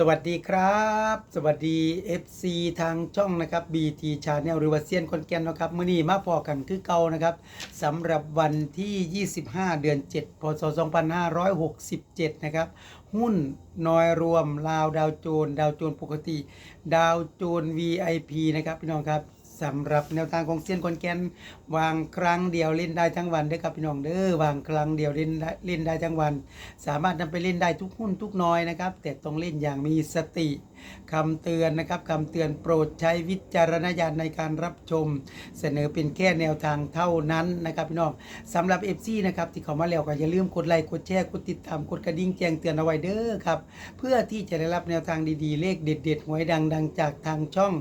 สวัสดีครับ สวัสดี FC ทางช่องนะครับ BT Channel หรือว่าเซียนคนแก่นนะครับมื่อนี้มาพอกันคือเก่านะครับสำหรับวันที่ 25 เดือน 7 พศ 2567 นะครับ หุ้นน้อยรวมลาวดาวโจน ดาวโจนปกติ ดาวโจน VIP นะครับพี่น้องครับ สำหรับแนวทางของเซียนคนแกนวางครั้งเดียวเล่นได้ทั้งวันเด้อครับพี่น้องเด้อวางครั้งเดียวเล่นได้เล่นได้ทั้งวัน สามารถนำไปเล่นได้ทุกหุ้นทุกน้อยนะครับ แต่ต้องเล่นอย่างมีสติคำเตือนนะครับคำเตือนโปรดใช้วิจารณญาณในการรับชม เสนอเป็นแค่แนวทางเท่านั้นนะครับพี่น้องสำหรับ FC นะครับที่เขามาแล้วก็อย่าลืมกดไลค์กดแชร์กดติดตามกดกระดิ่งแจ้งเตือนเอาไว้เด้อครับเพื่อที่จะได้รับแนวทางดีๆ เลขเด็ดๆหวยดังๆ จากทางช่อง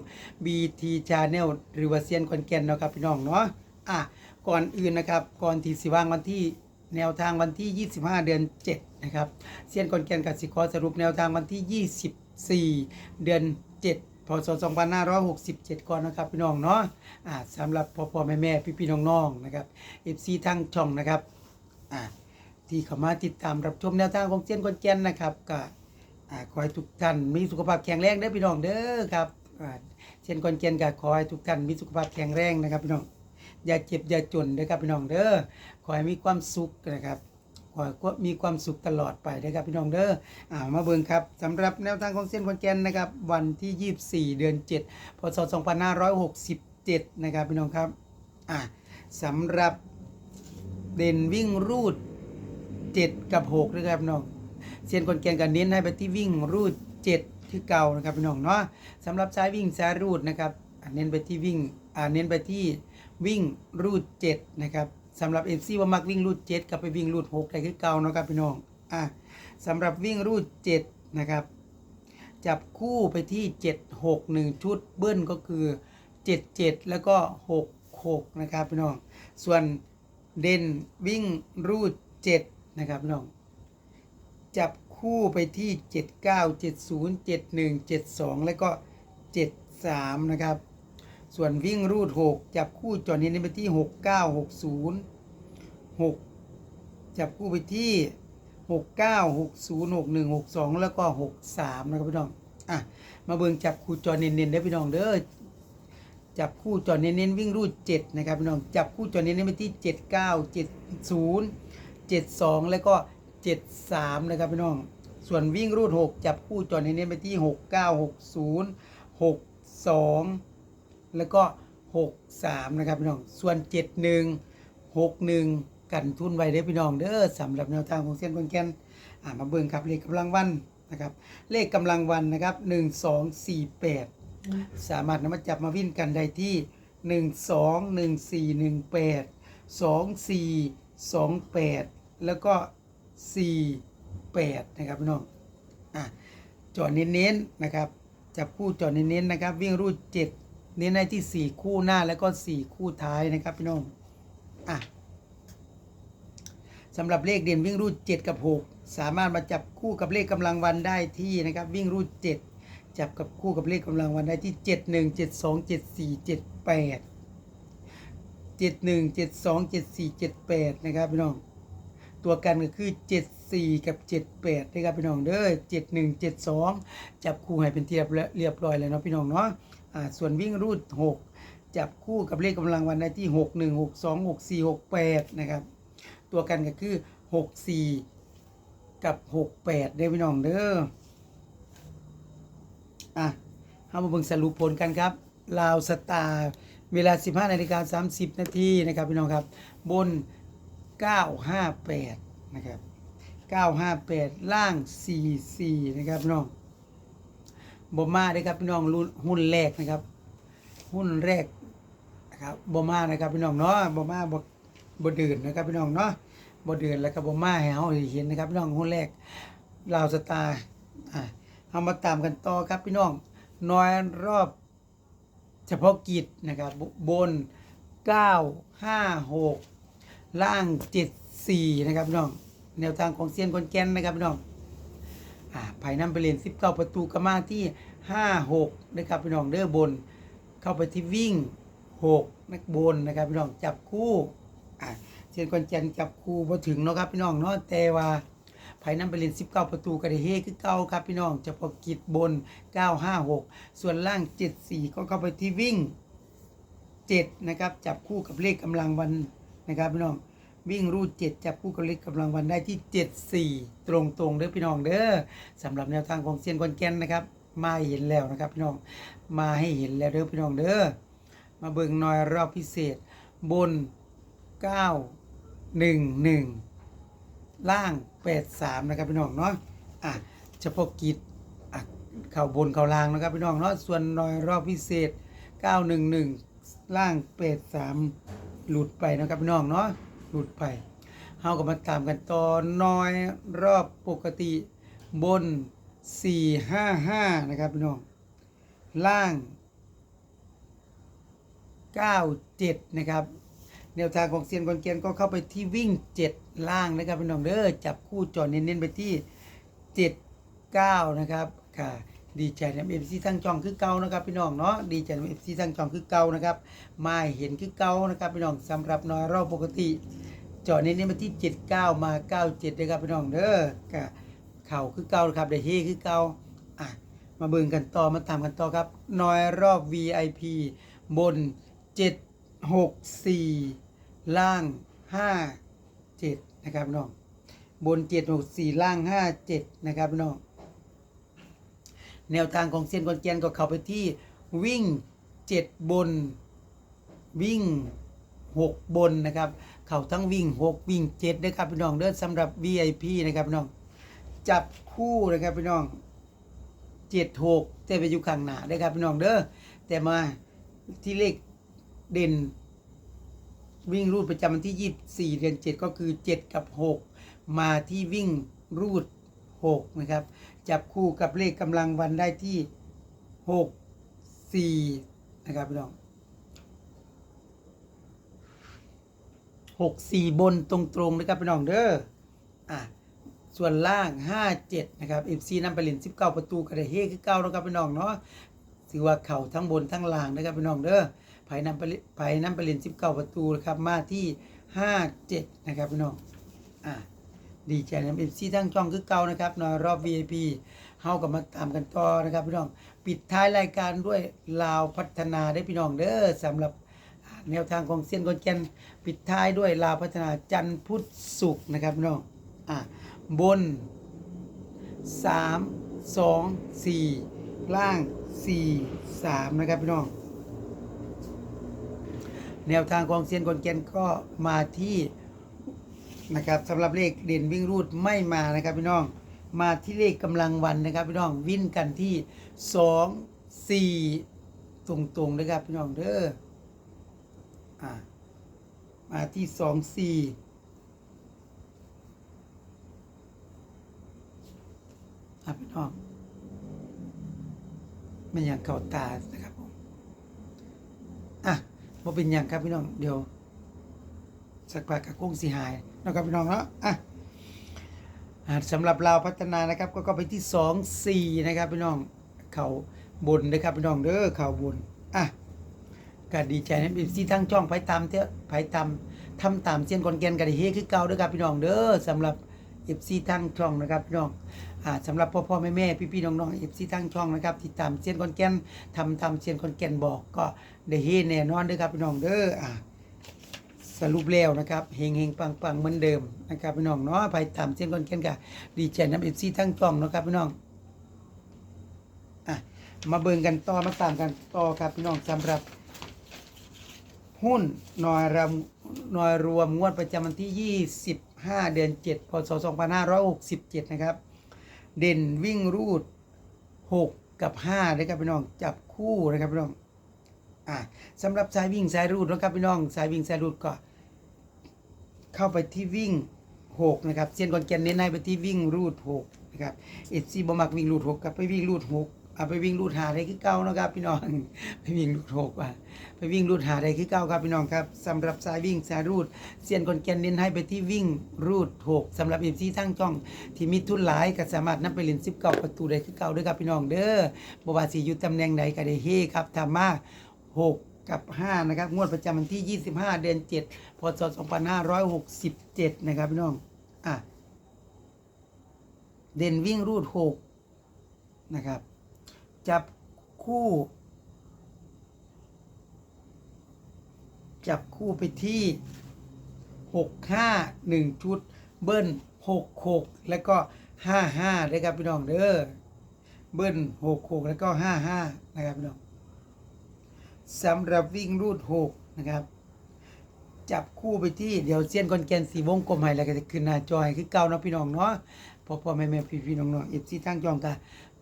BT Channel หรือว่าเซียนคอนแกนเนาะครับพี่น้องเนาะอะก่อนอื่นนะครับก่อนที่สิว่างวันที่แนวทางวันที่ 25 เดือน 7 นะครับเซียนคอนแกนกับสิคอสรุปแนวทางวันที่ 4 เดือน 7พศ2567 ก่อนนะครับพี่น้องเนาะอ่าสำหรับพ่อพ่อแม่แม่พี่พี่น้องๆนะครับ FC ทางช่องนะครับอ่าที่เข้ามาติดตามรับชมแนวทางของเซียนคอนแกนนะครับก็อ่าขอให้ทุกท่านมีสุขภาพแข็งแรงเด้อพี่น้องเด้อครับอ่าเซียนคอนแกนก็ขอให้ทุกท่านมีสุขภาพแข็งแรงนะครับพี่น้องอย่าเจ็บอย่าจนนะครับพี่น้องเด้อขอให้มีความสุขนะครับ ขอให้มีความสุขตลอดไปนะครับพี่น้องเด้ออ่ามาเบิ่งครับสำหรับแนวทางของเส้นคอนแกนนะครับวันที่ 24 เดือน 7 พศ 2567 นะครับพี่น้องครับอ่าสำหรับเด่นวิ่งรูด 7 กับ6นะครับพี่น้องเซียนคนแกนกันเน้นให้ไปที่วิ่งรูด7ที่เก่านะครับพี่น้องเนาะสำหรับสายวิ่งสายรูดนะครับเน้นไปที่วิ่งอ่าเน้นไปที่วิ่งรูด 7 นะครับ สำหรับเอ็นซีว่ามักวิ่งรูด7กับไปวิ่งรูด6ได้คือเก่าเนาะครับพี่น้องอ่าสำหรับวิ่งรูด7นะครับ จับคู่ไปที่7 6 1ชุดเบิ้ลก็คือ7 7แล้วก็6 6นะครับพี่น้อง ส่วนเด่นวิ่งรูด7นะครับพี่น้องจับคู่ไปที่ 79 70 71 72 แล้วก็ 73 นะครับ ส่วนวิ่งรูด 6 จับคู่จอดเนี้ไปที่ 69 60 6 จับคู่ไปที่ 69 60 61 62 แล้วก็ 63 นะครับพี่น้อง อะ มาเบิ่งจับคู่จอเน้นๆได้พี่น้องเด้อ จับคู่จอเน้นๆวิ่งรูด 7 นะครับพี่น้อง จับคู่จอเน้นๆไปที่ 79 70 72 แล้วก็ 73 นะครับพี่น้อง ส่วนวิ่งรูด 6 จับคู่จอเน้นๆไปที่ 69 60 62 แล้วก็ 63 นะครับพี่น้อง ส่วน 71 61 กันทุนไว้ได้อพี่น้องเด้อสำหรับแนวทางของเส้นบนแกนอ่ามาเบิ่งครับเลขกำลังวันนะครับ เลขกำลังวันนะครับ 1 2 4 8 สามารถนำมาจับมาวิ่นกันได้ที่ 1 2 1 4 1 8 2 4 2 8 แล้วก็ 4 8 นะครับพี่น้องอะจอดเน้นๆนะครับ จับคู่จอดเน้นๆนะครับ วิ่งรูด7เน้นในที่ 4 คู่หน้าแล้วก็ 4 คู่ท้ายนะครับพี่น้องอะ สำหรับเลขเด่นวิ่งรูด 7 กับ 6 สามารถมาจับคู่กับเลขกำลังวันได้ที่นะครับวิ่งรูด 7 จับกับคู่กับเลขกำลังวันได้ที่ 71 72 74 78 71 72 74 78นะครับพี่น้องตัวกันก็คือ 74 กับ 78นะครับพี่น้องเด้อ71 72 จับคู่ให้เป็นที่เรียบร้อยแล้วเนาะพี่น้องเนาะอ่าส่วนวิ่งรูด 6 จับคู่กับเลขกำลังวันได้ที่ 61 62 64 68นะครับ ตัวกันก็คือ64กับ68ได้อพี่น้องเด้ออะเอามาเบิ่งสรุปผลกันครับลาวสตาร์เวลา 15นาฬิกา30 นาทีนะครับพี่น้องครับ บน 958 นะครับ 958 ล่าง 44 นะครับพี่น้องบอมาด้ครับพี่น้องรุ่นหุ้นแรกนะครับ หุ้นแรกนะครับบอมานะครับพี่น้องเนาะบอมาบ่บ่เดินนะครับพี่น้องเนาะ บ่เดินแล้วก็บมาให้เฮาได้เห็นนะครับพี่น้องคนแรกลาวสตาร์อะเฮามาตามกันต่อครับพี่น้องน้อยรอบ เฉพาะกิจนะครับบบน956 ล่าง 74 นะครับพี่น้อง แนวทางของเซียนคนแก่นนะครับพี่น้องอ่าภายน้ำไปเรียน19 ประตูกะมาที่ 56นะครับพี่น้องเด้อบน เข้าไปที่วิ่ง 6 นักบนนะครับพี่น้องจับคู่อ่า เซียนคนแก่นจับคู่พอถึงเนาะครับพี่น้องเนาะแต่ว่าภายน้ำไปเล่น19 ประตูกระเฮคือเก้าครับพี่น้องเฉพาะกิจบน 956 ส่วนล่าง 74 ก็เข้าไปที่วิ่ง 7 นะครับ จับคู่กับเลขกำลังวันนะครับพี่น้องวิ่งรูด 7 จับคู่กับเลขกำลังวันได้ที่ 74 ตรงตรงๆเด้อพี่น้องเด้อสำหรับแนวทางของเซียนคอนแกนนะครับ มาเห็นแล้วนะครับพี่น้องมาให้เห็นแล้วเด้อพี่น้องเด้อมาเบิ่งหน่อยรอบพิเศษบน 9 1 1ล่าง83นะครับพี่น้องเนาะอะเฉพาะกิจอะเข่าบนเข่าล่างนะครับพี่น้องเนาะส่วนหน่อยรอบพิเศษ911ล่าง83หลุดไปนะครับพี่น้องเนาะหลุดไปเฮาก็มาตามกันต่อน้อยรอบปกติบน455นะครับพี่น้องล่าง97นะครับ แนวทางของเซียนกอนเกียนก็เข้าไปที่วิ่ง 7 ล่างนะครับพี่น้องเด้อจับคู่จอเน้นๆไปที่ 7 9 นะครับค่ะดีใจนะเอฟซีทั้งจองคือเก่านะครับพี่น้องเนาะดีใจนะเอฟซีทั้งจองคือเก่านะครับมาเห็นคือเก่านะครับพี่น้องสำหรับนอยรอบปกติจอเน้นๆไปที่ 79 มา 97นะครับพี่น้องเด้อค่ะเข่าคือเก่านะครับได้เฮคือเก่าอะมาเบิ่งกันต่อมาตามกันต่อครับนอยรอบ VIP บน 764 ล่าง57นะครับพี่น้องบน764ล่าง57นะครับพี่น้องแนวทางของเซียนกอนเกียนก็เข้าไปที่วิ่ง7บนวิ่ง6บนนะครับ เข้าทั้งวิ่ง6วิ่ง7นะครับพี่น้องเด้อสำหรับ VIP นะครับพี่น้องจับคู่นะครับพี่น้อง7 6แต่ไปอยู่ข้างหน้าได้ครับพี่น้องเด้อแต่มาที่เลขเด่น วิ่งรูดประจำวันที่ 24 เดือน 7 ก็คือ 7 กับ 6 มาที่วิ่งรูด 6 นะครับ จับคู่กับเลขกำลังวันได้ที่ 6 4 นะครับพี่น้อง6 4บนตรงๆนะครับพี่น้องเด้ออะส่วนล่าง 57 นะครับ FC นำไปเล่น19 ประตูกระเฮคือเก้านะครับพี่น้องเนาะถือว่าเข่าทั้งบนทั้งล่างนะครับพี่น้องเด้อ ภายนำไปภายนำไปเล่น19ประตูนะครับมาที่57นะครับพี่น้องอะดีใจนะ FC ทั้งช่องคือเก่านะครับนอยรอบ VIP เฮากับมาตามกันต่อนะครับพี่น้องปิดท้ายรายการด้วยลาวพัฒนาได้พี่น้องเด้อสำหรับแนวทางของเซียนกอนแกนปิดท้ายด้วยลาวพัฒนาจันพุทธศุกนะครับพี่น้องอะบน 3 2 4 ล่าง 4 3 นะครับพี่น้อง แนวทางของเซียนกอนแกนก็มาที่นะครับสำหรับเลขเด่นวิ่งรูดไม่มานะครับพี่น้อง มาที่เลขกำลังวันนะครับ พี่น้องวิ่นกันที่2 4ตรงๆนะครับพี่น้องเด้ออะมาที่สองสี่อะพี่น้องไม่อย่างเข่าตานะครับผมอะ ว่เป็นอย่างครับพี่น้องเดี๋ยวสักพักกับกุ้งสีหายนะครับพี่น้องเนาะอะสำหรับเราพัฒนานะครับก็ก็ไปที่สองสี่นะครับพี่น้องเข่าบนนะครับพี่น้องเด้อเข่าบนอะก็ดีใจนะเอฟซีทั้งช่องไปตามเถอะไปตามทำตามเส้นกอนแกนกันเฮคือเก่าเด้วยครับพี่น้องเด้อสำหรับเอฟซีทั้งช่องนะครับพี่น้อง สำหรับพ่อพ่อแม่แม่พี่พี่น้องน้องเอฟซีทั้งช่องนะครับที่ตามเส้นกอนแกนทำตามเส้นกอนแกนบอกก็ได้เฮแน่นอนเด้อครับพี่น้องเด้ออ่าสรุปแล้วนะครับเฮงเฮงปังปังเหมือนเดิมนะครับพี่น้องเนาะไปตามเส้นกอนแกนกันดีใจนะเอฟซีทั้งช่องนะครับพี่น้องอะมาเบิ่งกันต่อมาตามกันต่อครับพี่น้องสำหรับ หุ้นน่วยรวมหน่วยรวมงวดประจำวันที่ 25 เดือน 7 พศ 2567 นะครับ เด่นวิ่งรูด 6 กับ5นะครับพี่น้องจับคู่นะครับพี่น้องอ่าสำหรับสายวิ่งสายรูดนะครับพี่น้องสายวิ่งสายรูดก็ เข้าไปที่วิ่ง 6 นะครับเซียนก่อนแกนเน้นให้ไปที่วิ่งรูด 6 นะครับเอซีบมักวิ่งรูด 6 กับไปวิ่งรูด 6 เอาไปวิ่งรูดหาได้คือเก่านะครับ พี่น้องไปวิ่งรูด6อะไปวิ่งรูดหาได้คือเก้าครับพี่น้องครับสำหรับสายวิ่งสายรูดเซียนคนแกนเน้นให้ไปที่วิ่งรูดหกสำหรับเอฟซีทั้งจ้อง ที่มีทุนหลายก็สามารถนำไปเล่นสิบเก้าประตูได้คือเก่าด้วยครับพี่น้องเด้อบวาสิอยู่ตำแหน่งใดก็ได้เฮครับทำมาหกกับห้านะครับ งวดประจำวันที่ 25 เดือน 7 พศ 2567 นะครับ พี่น้อง อะ เด่นวิ่งรูดหกนะครับ จับคู่ จับคู่ไปที่หกห้าหนึ่งชุด เบิ้ลหกหกแล้วก็ห้าห้าเลยครับพี่น้องเด้อเบิ้ลหกหกแล้วก็ห้าห้านะครับพี่น้องสำหรับวิ่งรูดหกนะครับ จับคู่ไปที่เดี๋ยวเซียนคอนแกนสีวงกลมให้แล้วก็จะขึ้นหน้าจอยคือเก่าเนาะพี่น้องเนาะพอพอแม่แม่พี่พี่น้องน้องเอฟซีทางจองกะ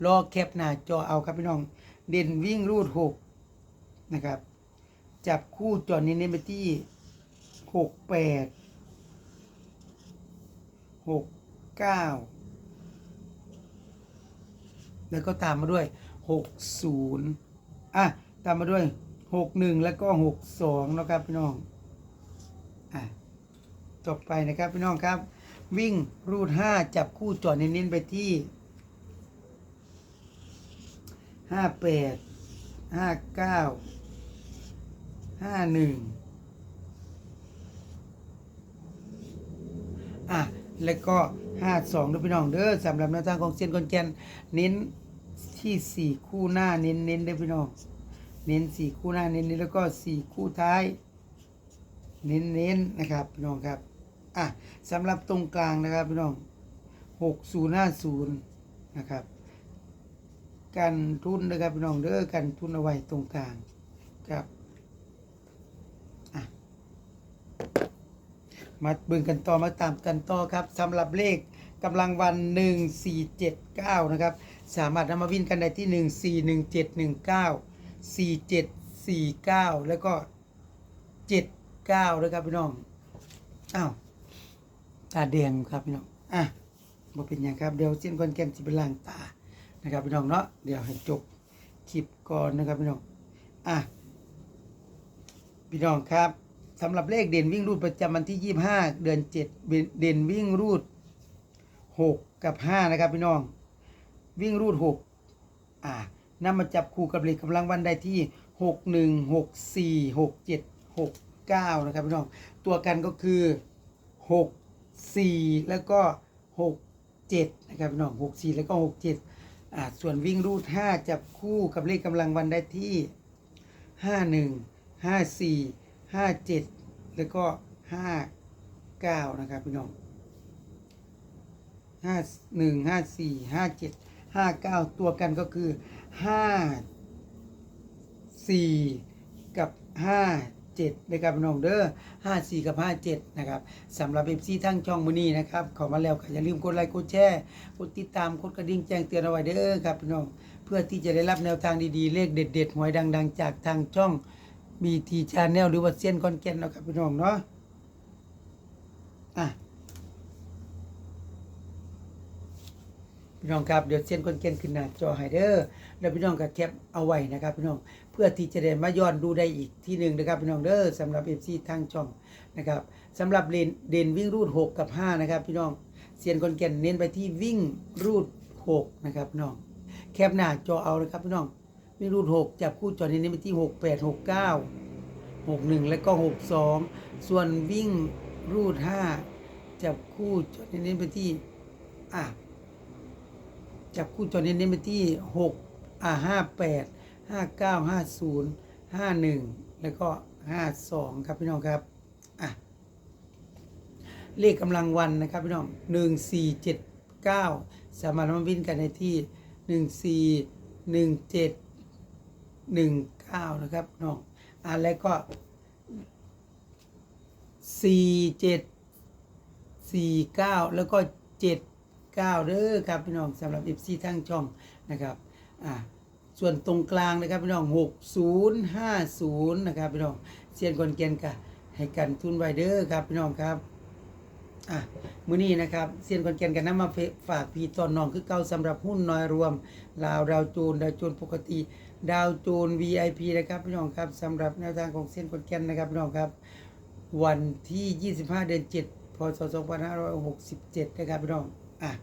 รอแคปหน้าจอเอาครับพี่น้อง เด่นวิ่งรูดหกนะครับ จับคู่จอนี้เน้นไปที่หกแปดหกเก้าแล้วก็ตามมาด้วยหกศูนย์อะ ตามมาด้วยหกหนึ่งแล้วก็หกสองนะครับพี่น้อง อะจบไปนะครับพี่น้องครับ วิ่งรูดห้าจับคู่จอดเน้นๆไปที่ ห้าแปดห้าเก้าห้าหนึ่งอะ แล้วก็ห้าสองด้วยพี่น้องเด้อสำหรับแนวทางของเซียนคอนแกนเน้นที่สี่คู่หน้าเน้นเน้นๆด้วยพี่น้อง เน้นสี่คู่หน้าเน้นๆแล้วก็สี่คู่ท้าย เน้นๆนะครับพี่น้องครับอะสำหรับตรงกลางนะครับพี่น้องหกศูนย์ห้าศูนย์นะครับ กันทุนนะครับพี่น้องเด้อกันทุนเอาไว้ตรงกลางครับมาเบิ่งกันต่อมาตามกันต่อครับสำหรับเลขกำลังวันหนึ่งสี่เจ็ดเก้านะครับ สามารถนำมาวิ่งกันได้ที่หนึ่งสี่หนึ่งเจ็ดหนึ่งเก้าสี่เจ็ดสี่เก้าแล้วก็เจ็ดเก้านะครับพี่น้องอ้าวตาแดงครับพี่น้องอะบ่เป็นหยังครับ เดี๋ยวเส้นคอนแกนสิเป็นล่างตา นะครับพี่น้องเนาะเดี๋ยวให้จบคลิปก่อนนะครับพี่น้องอะพี่น้องครับสำหรับเลขเด่นวิ่งรูดประจำวันที่ 25 เดือน 7 เด่นวิ่งรูด 6 กับ 5 นะครับพี่น้อง วิ่งรูด 6 อ่านำมาจับคู่กับเลขกำลังวันได้ที่ 6 1 6 4 6 7 6 9 นะครับพี่น้อง ตัวกันก็คือ 6 4 แล้วก็ 6 7 นะครับพี่น้อง 6 4 แล้วก็ 6 7อ่า ส่วนวิ่งรูด 5 จับคู่กับเลขกำลังวันได้ที่ 51 54 57 แล้วก็ 59 นะครับพี่น้อง 51 54 57 59 ตัวกันก็คือ 5 4 กับ 5 7นะครับพี่น้องเด้อ5 4 กับ 5 7 นะครับสำหรับเอฟซีทั้งช่องมือนี้นะครับขอมาแล้วก็อย่าลืมกดไลค์กดแชร์กดติดตามกดกระดิ่งแจ้งเตือนเอาไว้เด้อครับพี่น้องเพื่อที่จะได้รับแนวทางดีๆ เลขเด็ดๆหวยดัง ๆ จากทางช่องบีทีชาแนลหรือว่าเซียนคอนแกนเนาะครับพี่น้องเนาะอะ พี่น้องครับเดี๋ยวเส้นคนเกนขึ้นหน้าจอให้เด้อแล้วพี่น้องก็แคปเอาไว้นะครับ พี่น้องเพื่อที่จะได้มาย้อนดูได้อีกที่หนึ่งนะครับพี่น้องเด้อสำหรับเอฟซีทางช่องนะครับสำหรับเลนเด่นวิ่งรูด 6 กับ 5 นะครับ พี่น้องเซียนคนเกนเน้นไปที่วิ่งรูด 6 นะครับพี่น้องแคปหน้าจอเอานะครับพี่น้องวิ่งรูด 6 จับคู่จอเน้นไปที่ 6 8 6 9 6 1 แล้วก็ 6 2 ส่วนวิ่งรูด 5 จับคู่จอเน้นไปที่อะ จับคู่จอเน้นๆไปที่หกอ่าห้าแปดห้าเก้าห้าศูนย์ห้าหนึ่งแล้วก็ห้าสองครับพี่น้องครับอะเลขกำลังวันนะครับพี่น้องหนึ่งสี่เจ็ดเก้าสามารถมาวิ่งกันในที่หนึ่งสี่หนึ่งเจ็ดหนึ่งเก้านะครับน้องอะแล้วก็สี่เจ็ดสี่เก้าแล้วก็เจ็ด เก้าเด้อครับพี่น้องสำหรับเอฟซีทั้งช่องนะครับอ่าส่วนตรงกลางนะครับพี่น้องหกศูนย์ห้าศูนย์นะครับพี่น้องเซียนคนเกียนกะให้กันทุนไวเดอร์ครับพี่น้องครับอะมื้อนี้นะครับเซียนคนเกียนกันนำมาฝากพี่ตอนน้องคือเก่าสำหรับหุ้นน้อยรวมลาวดาวโจนดาวโจนปกติดาวโจน VIP นะครับพี่น้องครับสำหรับแนวทางของเซียนคนเกียนนะครับพี่น้องครับ วันที่ 25 เดือน 7 พศ 2567 นะครับพี่น้อง อะ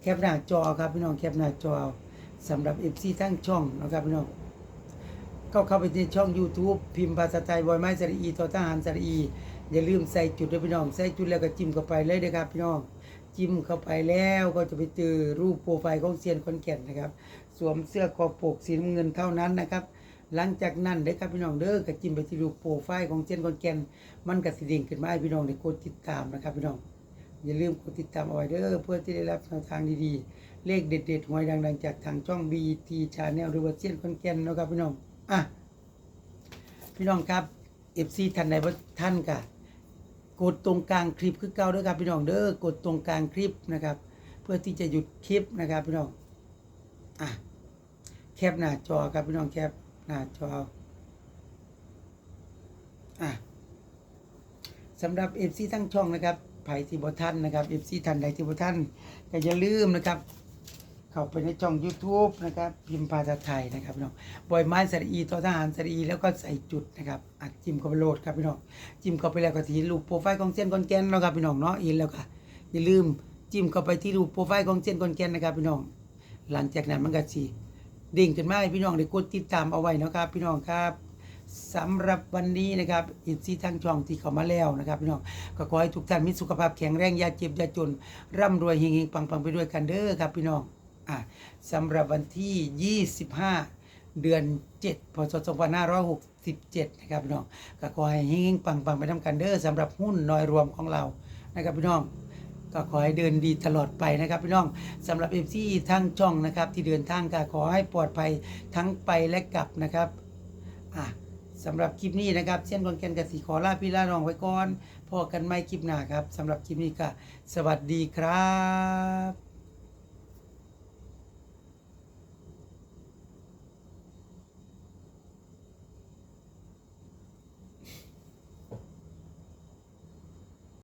แคปหน้าจอครับพี่น้องแคปหน้าจอสำหรับ FC ทั้งช่องนะครับพี่น้องก็เข้าไปในช่อง YouTube พิมพ์ภาษาไทยบอยไม้สระอีต่อทหารสระอีอย่าลืมใส่จุดด้วยพี่น้องใส่จุดแล้วก็จิ้มเข้าไปเลยนะครับพี่น้องจิ้มเข้าไปแล้วก็จะไปเจอรูปโปรไฟล์ของเซียนคนแก่นนะครับ สวมเสื้อคอปกสีน้ำเงินเท่านั้นนะครับ หลังจากนั้นเด้ครับพี่น้องเด้อก็จิ้มไปที่รูปโปรไฟล์ของเซียนคนแก่นมันก็สิเด้งขึ้นมาให้พี่น้องได้กดติดตามนะครับพี่น้อง อย่าลืมกดติดตามเอาไว้เด้อเพื่อที่ได้รับแนวทางดีๆ เลขเด็ดๆหวยดังๆ จากทางช่อง BT Channel หรือว่าเซียนคอนแกนนะครับพี่น้องอะพี่น้องครับ FC ท่านใดบ่ท่านก็กดตรงกลางคลิปคือเก่าเด้อครับพี่น้องเด้อกดตรงกลางคลิปนะครับ เพื่อที่จะหยุดคลิปนะครับพี่น้องอะแคปหน้าจอครับพี่น้องแคปหน้าจออะสำหรับ FC ทั้งช่องนะครับ ไผ่ที่บท่านนะครับ FC ท่านใดที่บท่านก็อย่าลืมนะครับ เข้าไปในช่อง YouTube นะครับ พิมพ์ภาษาไทยนะครับพี่น้องบอยไม้สระอีตอทหารสระอีแล้วก็ใส่จุดนะครับอัดจิ้มเข้าไปโหลดครับพี่น้องจิ้มเข้าไปแล้วก็ที่รูปโปรไฟล์ของเส้นคอนแกนแล้วครับพี่น้องเนาะอินแล้วก็อย่าลืมจิ้มเข้าไปที่รูปโปรไฟล์ของเส้นคอนแกนนะครับพี่น้อง หลังจากนั้นมันก็สิเด้งขึ้นมาให้พี่น้องได้กดติดตามเอาไว้นะครับพี่น้องครับ สำหรับวันนี้นะครับอินซีทั้งช่องที่เข้ามาแล้วนะครับพี่น้องก็ขอให้ทุกท่านมีสุขภาพแข็งแรงอย่าเจ็บอย่าจน ร่ำรวยเฮงๆปังๆไปด้วยกันเด้อครับพี่น้องอะสำหรับวันที่ 25 เดือน 7 พศ 2567 นะครับพี่น้องก็ขอให้เฮงๆปังๆไปทำกันเด้อสำหรับหุ้นน้อยรวมของเรานะครับพี่น้องก็ขอให้เดินดีตลอดไปนะครับพี่น้องสำหรับเอฟซีทั้งช่องนะครับที่เดินทางก็ขอให้ปลอดภัยทั้งไปและกลับนะครับอะ สำหรับคลิปนี้นะครับเช่นคนแกนกสีขอลาพี่ลาน้องไว้ก่อนพอกันไม่คลิปหน้าครับสำหรับคลิปนี้ก็สวัสดีครับ